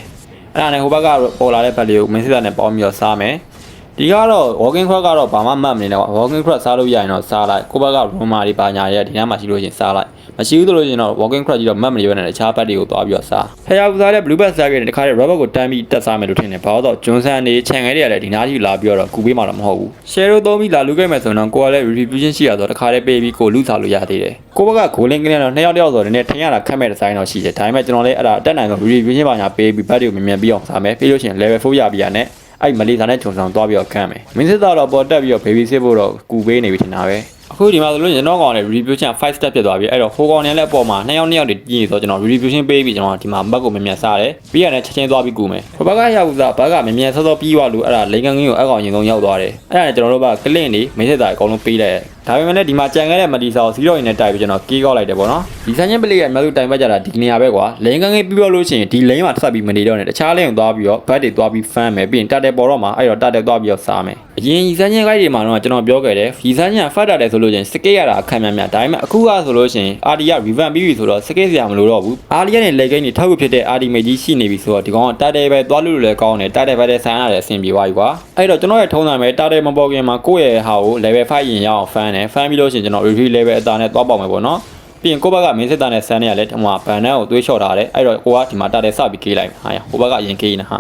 အဲ့ဒါနဲ့ဟိုဘက်ကပေါ်လာတဲ့ဘက်လေးကိုမင်းစစ်တာနဲ့ပေါင်းပြီးတော့စားမယ် ဒီကတော့ walking crab ကတော့ဘာမှမှတ်မနေတော့ walking crab စားလို့ရရင်တော့စားလိုက်ကိုဘက်က roma တွေပါညာတွေကဒီနားမှာရှိလို့ရှိရင်စားလိုက်မရှိဘူးဆိုလို့ရှိရင်တော့ walking crab ကြီးတော့မှတ်မနေဘဲနဲ့တခြားဘက်တွေကိုသွားပြီးတော့စားဖျားကူစားတဲ့ blue bat စားခဲ့တဲ့တခါတည်း rubber ကိုတန်းပြီးတက်စားမယ်လို့ထင်တယ်ဘာလို့တော့ဂျွန်ဆန်နေခြံခဲတွေကလည်းဒီနားကြီးလာပြီးတော့ကူပေးမှာတော့မဟုတ်ဘူး share သုံးပြီးလာလူခဲ့မယ်ဆိုတော့ကိုကလည်း retribution ရှိရဆိုတော့တခါတည်းပေးပြီးကိုလူစားလို့ရသေးတယ်ကိုဘက်က golden ကလေးတော့နှစ်ယောက်တယောက်ဆိုတော့နည်းနည်းထင်ရတာခက်မဲ့ဒီဇိုင်းတော့ရှိတယ်ဒါပေမဲ့ကျွန်တော်လည်းအဲ့ဒါအတက်နိုင်ဆုံး retribution ပါညာပေးပြီးဘတ်တွေကိုမြန်မြန်ပြီးအောင်စားမယ်ပြီးလို့ရှိရင် level 4ရပြီးရနဲ့ အဲ့မလေးစားနဲ့ဂျွန်ဆန်သွားပြီးတော့ခန့်မယ်မင်းစစ်သားတော့ပေါ်တက်ပြီးတော့ baby စစ်ဖို့တော့ကူပေးနေပြီထင်တာပဲအခုဒီမှာဆိုလို့ကျွန်တော်ကောင်လည်း retribution 5 step ဖြစ်သွားပြီအဲ့တော့ဟိုကောင်နဲ့လည်းအပေါ်မှာနှစ်ယောက်နှစ်ယောက်တည်းကြည့်ဆိုတော့ကျွန်တော် retribution ပေးပြီးကျွန်တော်ဒီမှာဘက်ကိုမြန်မြန်စားတယ်ပြီးရတယ်ချက်ချင်းသွားပြီးကူမယ်ဟိုဘက်ကရောက်ဦးစားဘက်ကမြန်မြန်ဆော့ဆော့ပြီးသွားလို့အဲ့ဒါလိန်ကန်ကင်းကိုအကောင်ရင်ဆုံးရောက်သွားတယ်အဲ့ဒါနဲ့ကျွန်တော်တို့ကကလင့်နေမင်းစစ်သားအကောင်လုံးပေးလိုက် ဒါပေမဲ့လည်းဒီမှာကြံခဲ့တဲ့မတီစာကို0ရင်နဲ့တိုက်ပြီးကျွန်တော်ကေးကောက်လိုက်တယ်ပေါ့နော်ဒီဆန်းချင်းပလေးကအများစုတိုင်ပတ်ကြတာဒီနေရာပဲကွာလိန်ကန်ကင်းပြီးပြောလို့ရှိရင်ဒီလိန်မှာဆက်ပြီးမနေတော့နဲ့တခြားလိန်ကိုသွားပြီးတော့ဘတ်တွေသွားပြီးဖမ်းမယ်ပြီးရင်တတက်ပေါ်တော့မှာအဲ့တော့တတက်သွားပြီးတော့စားမယ်အရင်ဒီဆန်းချင်းကိုက်တွေမှာတော့ကျွန်တော်ပြောခဲ့တယ်ဒီဆန်းချင်းကဖတ်တာတယ်ဆိုလို့ရှိရင်စကေးရတာအခက်များများဒါပေမဲ့အခုကဆိုလို့ရှိရင်အာဒီက revamp ပြီးပြီဆိုတော့စကေးစရာမလိုတော့ဘူးအာဒီကနဲ့လေကိန်းတွေထောက်ခုဖြစ်တဲ့အာဒီမေကြီးရှိနေပြီဆိုတော့ဒီကောင်ကတတက်ပဲသွားလို့လည်းကောင်းတယ်တတက်ပဲတဲ့ဆန်းရတယ်အဆင်ပြေသွားပြီကွာအဲ့တော့ကျွန်တော်ရဲ့ထုံးစံပဲတတက်မပေါ်ခင်မှာကိုယ့်ရဲ့ဟာကို level 5ရင်ရအောင်ဖမ်းတယ်ဖမ်းပြီးလို့ရှိရင်ကျွန်တော် review level အတာနဲ့သွားပေါက်မယ်ပေါ့နော်ပြီးရင်ကိုယ့်ဘက်ကမင်းစစ်သားနဲ့ဆန်းနေရလဲဒီမှာဘန်နန်းကိုသွေးလျှော့ထားတယ်အဲ့တော့ကိုကဒီမှာတတက်စပြီးကေးလိုက်ဟာဟိုဘက်ကအရင်ကေးနေဟာ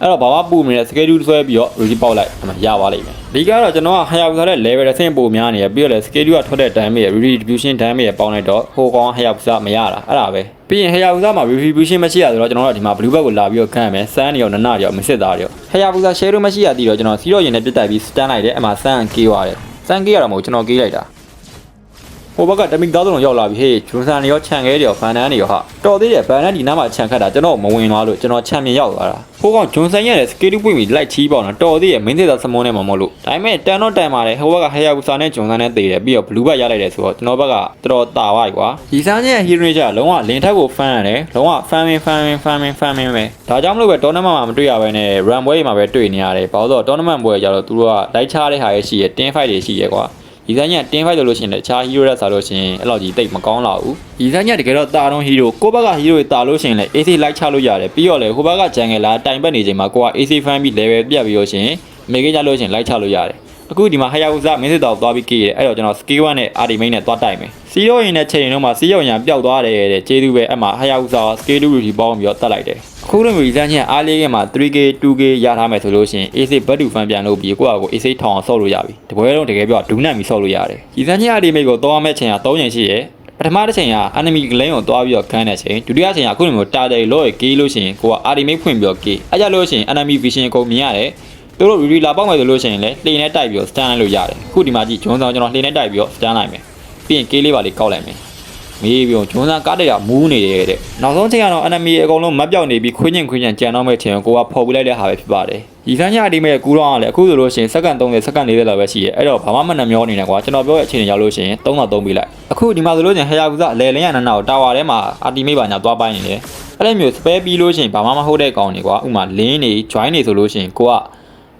အဲ့တော့ဘာမှပူမနေတဲ့ schedule ဆွဲပြီးတော့ review ပေါက်လိုက်အဲ့မှာရသွားလိမ့်မယ်ဒီကတော့ကျွန်တော်က higher ဆိုတဲ့ level တစ်ဆင့်ပိုများနေရပြီးတော့လေ schedule ကထွက်တဲ့ damage ရဲ့ redistribution damage ရဲ့ပေါင်းလိုက်တော့ဟိုကောင် higher ဆိုမရတာအဲ့ဒါပဲပြီးရင် higher ဆိုမှာ redistribution မရှိရဆိုတော့ကျွန်တော်တို့ဒီမှာ blue bag ကိုလာပြီးတော့ခန့်ရမယ် sun တွေရောနနတွေရောမစစ်သားတွေရော higher ဆို share လို့မရှိရသေးတော့ကျွန်တော်0ရင်နဲ့ပြတ်တိုက်ပြီး stand လိုက်တယ်အဲ့မှာ sun ကေးသွားတယ် sun ကေးရတော့မဟုတ်ကျွန်တော်ကေးလိုက်တာ ဟိုဘက်ကတမီသားသုံးရောက်လာပြီဟေးဂျွန်ဆန်တွေရောခြံခဲတွေရောဗန်နန်းတွေရောဟာတော်သေးတယ်ဗန်နန်းဒီနားမှာခြံခတ်တာကျွန်တော်မဝင်သွားလို့ကျွန်တော်ခြံမြင်ရောက်သွားတာဟိုကောင်ဂျွန်ဆန်ရဲ့စကေတူပွင့်ပြီးလိုက်ချီးပေါတော့တော်သေးတယ်မင်းသေးသားစမုန်းနဲ့မမဟုတ်လို့ဒါပေမဲ့တန်တော့တန်ပါတယ်ဟိုဘက်ကဟေယာဘူဆာနဲ့ဂျွန်ဆန်နဲ့တေတယ်ပြီးတော့ဘလူးဘတ်ရလိုက်တယ်ဆိုတော့ကျွန်တော်ဘက်ကတော်တော်တာသွားပြီကွာဒီစားချင်းရဲ့ဟီရိုနီကလုံးဝလင်ထက်ကိုဖန်ရတယ်လုံးဝဖန်မင်းဖန်မင်းဖန်မင်းဖန်မင်းပဲဒါကြောင့်မလို့ပဲတော်နမမှာမတွေ့ရဘဲနဲ့ run ပွဲတွေမှာပဲတွေ့နေရတယ်ဘာလို့လဲဆိုတော့တော်နမပွဲကြတော့သူတို့ကလိုက်ချတဲ့ဟာရဲ့ရှိရယ်တင်းဖိုက်တွေရှိရယ်ကွာ ဒီဇိုင်းညတင်းဖိုက်လို့ရှိရင်လည်းအခြားဟီးရိုတွေစားလို့ရှိရင်အဲ့လိုကြီးတိတ်မကောင်းလာဘူးဒီဇိုင်းညတကယ်တော့တာတော့ဟီးရိုကိုဘက်ကဟီးရိုတွေတာလို့ရှိရင်လည်း AC လိုက်ချလို့ရတယ်ပြီးတော့လေဟိုဘက်ကဂျန်ငယ်လာတိုင်ပတ်နေချိန်မှာကိုက AC fan ပြီး level ပြတ်ပြီးလို့ရှိရင်မေကိကြလို့ရှိရင်လိုက်ချလို့ရတယ်အခုဒီမှာဟယာဥစားမင်းစစ်တော်သွားပြီးကြည့်ရတယ်အဲ့တော့ကျွန်တော် skill 1နဲ့ RD main နဲ့သွားတိုက်မယ်စီရိုရင်နဲ့ချိန်ရင်တော့မှစီရိုရန်ပျောက်သွားတယ်တဲ့ကျေးဇူးပဲအဲ့မှာဟယာဥစား skill 2 routine ပေါင်းပြီးတော့တက်လိုက်တယ် အခုလိုမျိုးဒီဇိုင်းညအားလေးကမှာ 3K 2K ရထားမယ်ဆိုလို့ရှိရင် AC ဘတ်တူဖန်ပြန်လို့ပြီးကိုယ့်အကို AC ထောင်အောင်ဆော့လို့ရပြီတပွဲလုံးတကယ်ပြောဒူးနတ်ပြီးဆော့လို့ရတယ်ဒီဇိုင်းည RD main ကိုသွားမဲ့ချိန်က3ချိန်ရှိရယ်ပထမတစ်ချိန်က enemy lane ကိုသွားပြီးတော့ခန်းတဲ့ချိန်ဒုတိယချိန်ကအခုလိုမျိုးတာတယ်လို့ကေးလို့ရှိရင်ကိုက RD main ဖွင့်ပြီးတော့ကေးအဲ့ကြလို့ရှိရင် enemy vision ကိုမြင်ရတယ်သူတို့ re လာပေါက်မယ်ဆိုလို့ရှိရင်လည်းလှေနဲ့တိုက်ပြီးတော့ stand လိုက်လို့ရတယ်အခုဒီမှာကြည့်ဂျွန်ဆောင်ကျွန်တော်လှေနဲ့တိုက်ပြီးတော့ stand လိုက်မယ်ပြီးရင်ကေးလေးပါလေးကောက်လိုက်မယ် မေးပြီးတော့ဂျွန်ဆောင်ကားတရမူးနေတယ်တဲ့နောက်ဆုံးချိန်ကတော့ enemy အကုန်လုံးမပြောက်နေပြီးခွင်းကျင်ခွင်းကျင်ကြံတော့မဲ့ချိန်ကိုကဖော်ပြလိုက်တဲ့ဟာပဲဖြစ်ပါတယ်ဒီစမ်းရဒီမဲ့ကူတော့အောင်လေအခုဆိုလို့ရှိရင်စက္ကန့်30စက္ကန့်40လောက်ပဲရှိရဲအဲ့တော့ဘာမှမနှမျောနေနဲ့ကွာကျွန်တော်ပြောရဲ့အချိန်ရောက်လို့ရှိရင်3တော့3ပေးလိုက်အခုဒီမှာဆိုလို့ရှိရင်ဟယာကူစားအလဲလင်းရနနာကိုတာဝါထဲမှာအာတီမေးပါညာသွားပိုင်းနေတယ်အဲ့လိုမျိုး spare ပြီးလို့ရှိရင်ဘာမှမဟုတ်တဲ့ကောင်တွေကွာဥမာလင်းနေ join နေဆိုလို့ရှိရင်ကိုက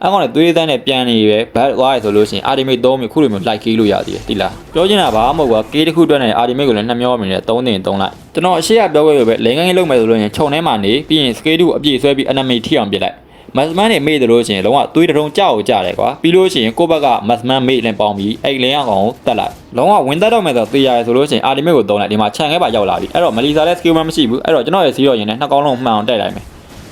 အဲ့ကောင်နဲ့သွေးသန်းနဲ့ပြန်နေပဲဘတ်သွားရဆိုလို့ရှိရင်အာတီမေ3မျိုးခုလိုမျိုး like ကေးလို့ရသေးတယ်တိလားပြောချင်တာဘာမှမဟုတ်ကွာကေးတစ်ခုအတွက်နဲ့အာတီမေကိုလည်းနှမျောမိနေတယ်3တင်3လိုက်ကျွန်တော်အရှိရပြောခဲ့ရပဲလင်းငန်းလုံးမယ်ဆိုလို့ရှိရင်ခြုံထဲမှာနေပြီးရင် scale ကိုအပြည့်ဆွဲပြီး enemy ထိအောင်ပြစ်လိုက်မတ်စမန်နေမေ့တယ်လို့ရှိရင်လုံးဝသွေးတရုံကြောက်ကြတယ်ကွာပြီးလို့ရှိရင်ကိုယ့်ဘက်ကမတ်စမန်မေ့လင်ပေါင်းပြီးအဲ့လင်းအောင်ကိုတက်လိုက်လုံးဝဝင်တက်တော့မယ်ဆိုသေရတယ်ဆိုလို့ရှိရင်အာဒီမစ်ကိုတုံးလိုက်ဒီမှာခြံခဲပါရောက်လာပြီအဲ့တော့မလီစာလည်း skill မရှိဘူးအဲ့တော့ကျွန်တော်ရဲ့စီရောရင်နဲ့နှစ်ကောင်းလုံးမှန်အောင်တိုက်လိုက်မယ်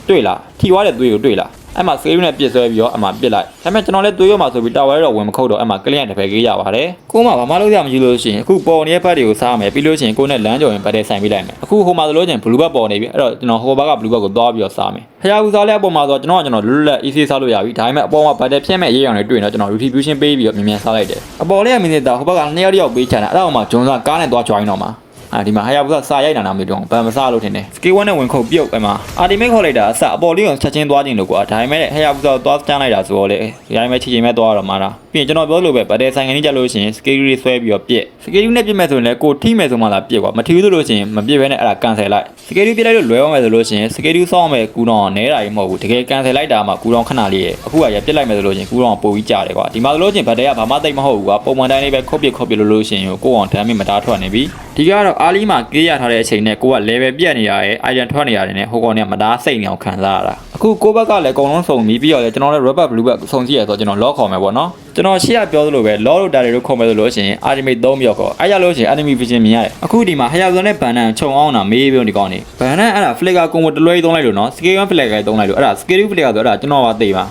တွေ့လားထီသွားတဲ့သွေးကိုတွေ့လား အဲ့မှာ skill နဲ့ပြစ်ဆွဲပြီးတော့အမှပြစ်လိုက်ဒါပေမဲ့ကျွန်တော်လည်းသွေးရမှာဆိုပြီးတာဝါရတော့ဝင်မခုတ်တော့အဲ့မှာ client တစ်ဖက်ကြီးရပါတယ်ကိုမှဘာမှလုပ်ရမရှိလို့ရှိရင်အခုပေါ်နေတဲ့ဘက်တွေကိုစားမယ်ပြီးလို့ရှိရင်ကိုနဲ့လမ်းကြော်ရင်ဘက်တွေဆိုင်ပေးလိုက်မယ်အခုဟိုမှာဆိုလို့ရှိရင် blue bag ပေါ်နေပြီအဲ့တော့ကျွန်တော်ဟိုဘက်က blue bag ကိုသွားပြီးတော့စားမယ်ဖျားကူစားလဲအပေါ်မှာဆိုတော့ကျွန်တော်ကကျွန်တော်လွတ်လွတ် easy စားလို့ရပြီဒါပေမဲ့အပေါ်မှာဘက်တွေဖြည့်မဲ့ရေးအောင်တွေတွေ့နေတော့ကျွန်တော် retribution ပေးပြီးတော့မြန်မြန်စားလိုက်တယ်အပေါ်လေးကမင်းနေတာဟိုဘက်ကနှစ်ယောက်တစ်ယောက်ပေးချင်တာအဲ့ဒါမှဂျွန်စားကားနဲ့သွား join တော့မှာ အာဒီမှာဟာယာဘူးကစာရိုက်တာနာမလို့တော့ဗန်မစားလို့ထင်တယ် skill 1နဲ့ဝင်ခုတ်ပြုတ်အမအာတီမိတ်ခေါ်လိုက်တာအစအပေါ်လေးကိုချက်ချင်းသွားခြင်းလို့ကွာဒါပေမဲ့ဟာယာဘူးကသွားချမ်းလိုက်တာဆိုတော့လေဒီတိုင်းပဲချီချင်မဲ့သွားတော့မှာလားပြီးရင်ကျွန်တော်ပြောလို့ပဲဗတ်တဲ့ဆိုင်ကနေကြလို့ရှိရင် skill တွေဆွဲပြီးတော့ပြက် skill နဲ့ပြက်မဲ့ဆိုရင်လည်းကိုထိမဲ့ဆိုမှလာပြက်ကွာမထီဘူးလို့ရှိရင်မပြက်ဘဲနဲ့အဲ့ဒါ cancel လိုက် skill ပြက်လိုက်လို့လွယ်အောင်မယ်ဆိုလို့ရှိရင် skill ဆောင်းမယ်ကူတော့နဲတာကြီးမဟုတ်ဘူးတကယ် cancel လိုက်တာမှကူတော့ခဏလေးရဲ့အခုကရပြက်လိုက်မယ်ဆိုလို့ရှိရင်ကူတော့ပိုပြီးကြာတယ်ကွာဒီမှာဆိုလို့ရှိရင်ဗတ်တဲ့ကဘာမှသိမဟုတ်ဘူးကွာပုံမှန်တိုင်းလေးပဲခုတ်ပြစ်ခုတ်ပြစ်လို့လို့ရှိရင်ကိုအောင်ဒမ်းမမတားထွက်နေပြီဒီကတော့အားလီမှာကေးရထားတဲ့အချိန်နဲ့ကိုက level ပြတ်နေရရဲ့ item ထွက်နေရတယ်နဲ့ဟိုကောင်ကမတားစိတ်နေအောင်ခံစားရတာအခုကိုဘက်ကလည်းအကုန်လုံးစုံပြီးပြီးတော့လည်းကျွန်တော်လည်း rubber blue back စုံကြည့်ရဆိုတော့ကျွန်တော် lock ခေါ်မယ်ပေါ့နော်ကျွန်တော်ရှေ့ကပြောသလိုပဲ law လို့တာတွေလို့ခေါ်မယ်ဆိုလို့ရှိရင် ultimate 3မြောက်ကောအဲ့ရလို့ရှိရင် enemy vision မြင်ရတယ်အခုဒီမှာ higher zone နဲ့ banner ခြုံအောင်တာမေးပြုံးဒီကောင်နေ banner အဲ့ဒါ flicker ကုံတလွဲသုံးလိုက်လို့နော် scale 1 flicker သုံးလိုက်လို့အဲ့ဒါ scale 2 flicker ဆိုအဲ့ဒါကျွန်တော်ကသိပါ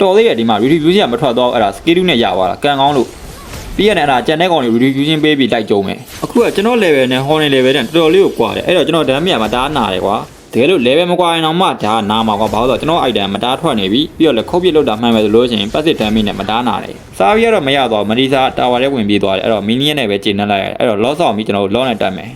တော်သေးရဲ့ဒီမှာ retribution မထွက်တော့အဲ့ဒါ scale 2နဲ့ရသွားတာကန်ကောင်းလို့ ပြီးရတယ်အဲ့ဒါကြံတဲ့ကောင်တွေ retribution ပေးပြီးလိုက်ကြုံမယ်အခုကကျွန်တော် level နဲ့ horn level နဲ့တော်တော်လေးကိုကွာတယ်အဲ့တော့ကျွန်တော် damage မှာဒါနာတယ်ကွာတကယ်လို့ level မကွာရင်တော့မှဒါနာမှာကွာဘာလို့လဲဆိုတော့ကျွန်တော် item မတားထွက်နေပြီပြီးတော့လည်းခုတ်ပြစ်လောက်တာမှန်မယ်ဆိုလို့ရှိရင် passive damage နဲ့မတားနာတယ်စားပြီးတော့မရတော့မဒီစာတာဝါထဲဝင်ပြေးသွားတယ်အဲ့တော့ minion နဲ့ပဲချိန်နှက်လိုက်ရတယ်အဲ့တော့ loss အောင်ပြီးကျွန်တော်တို့ loss နဲ့တက်မယ်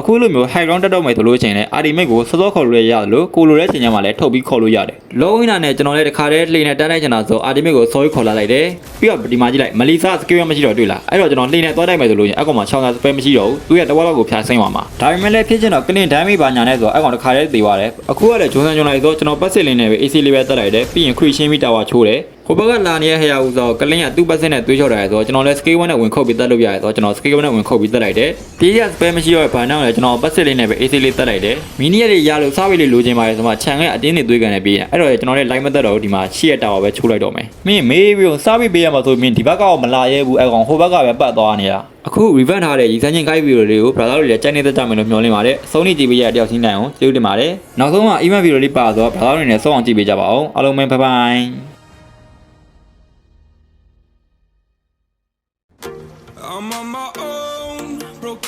အခုလိုမျိုး high ground တက်တော့မယ်ဆိုလို့ရှိရင်လည်း ultimate ကိုစောစောခေါ်လို့ရတယ်လို့ကိုလိုတဲ့ချိန်ညမှာလည်းထုတ်ပြီးခေါ်လို့ရတယ်။ low winner နဲ့ကျွန်တော်လည်းတစ်ခါတည်းလှိနဲ့တန်းတိုက်ချင်တာဆို ultimate ကိုစောပြီးခေါ်လာလိုက်တယ်။ပြီးတော့ဒီမှာကြည့်လိုက်မလီစာ skill မရှိတော့တွေ့လား။အဲ့တော့ကျွန်တော်လှိနဲ့သွားတိုက်မယ်ဆိုလို့ရင်အကောင်မှာ6က spell မရှိတော့ဘူး။သူရဲ့တဝက်လောက်ကိုဖျားဆင်းသွားမှာ။ဒါပေမဲ့လည်းဖြစ်ချင်တော့ clean damage ပါညာနဲ့ဆိုတော့အကောင်တစ်ခါတည်းသေသွားတယ်။အခုကလည်းဂျွန်ဆန်ဂျွန်လိုက်ဆိုကျွန်တော်ပတ်စစ်လင်းနဲ့ပဲ AC level တက်လိုက်တယ်။ပြီးရင် crit ရှင်းပြီး tower ချိုးတယ်။ ဟိုဘက်ကလာနေတဲ့ဟရာဦးဆိုကလင်းကသူ့ပတ်စက်နဲ့တွေးချော့တာရယ်ဆိုတော့ကျွန်တော်လည်း scale 1နဲ့ဝင်ခုတ်ပြီးတက်လို့ရတယ်ဆိုတော့ကျွန်တော် scale 1နဲ့ဝင်ခုတ်ပြီးတက်လိုက်တယ်ပြေးရ spare မရှိတော့ဘာနောက်လဲကျွန်တော်ပတ်စက်လေးနဲ့ပဲ AC လေးတက်လိုက်တယ်မီနီရက်တွေရလို့စားဝေးလေးလိုချင်ပါတယ်ဆိုမှခြံကအတင်းတွေတွေးကန်နေပြီးအဲ့တော့ကျွန်တော်လည်း line မတက်တော့ဘူးဒီမှာရှေ့ရတာပါပဲချိုးလိုက်တော့မယ်မင်းမေးပြီးတော့စားပြီးပေးရမှာဆိုရင်ဒီဘက်ကမလာရဲဘူးအဲ့ကောင်ဟိုဘက်ကပဲပတ်သွားနေတာအခု revert ထားတဲ့ရည်စမ်းချင်းကိုက်ဗီဒီယိုလေးကို brother တွေလည်းကြိုက်နေတတ်ကြမယ်လို့မျှော်လင့်ပါတယ်အဆုံးထိကြည့်ပေးရတဲ့တယောက်ချင်းနိုင်အောင်ကျေးဇူးတင်ပါတယ်နောက်ဆုံးက email video လေးပါဆိုတော့ brother တွေနဲ့စောင့်အောင်ကြည့်ပေးကြပါအောင်အားလုံးပဲ bye bye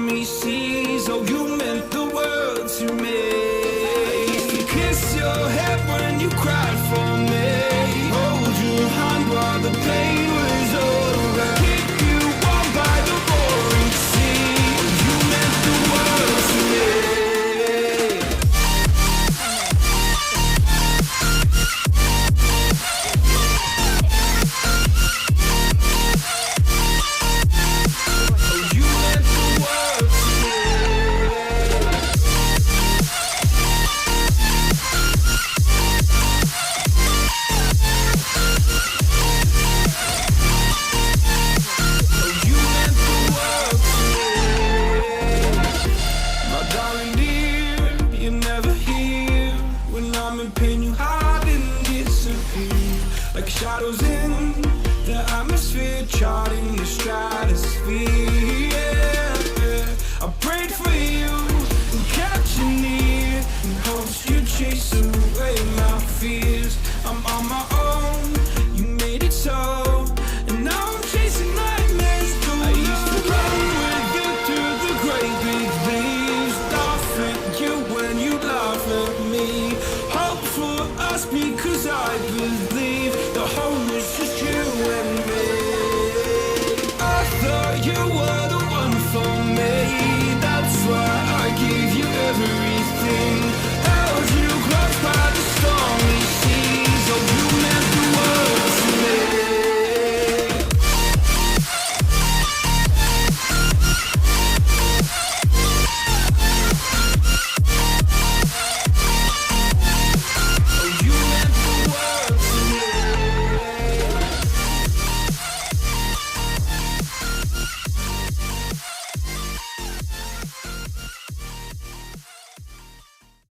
Stormy seas. Oh, you meant the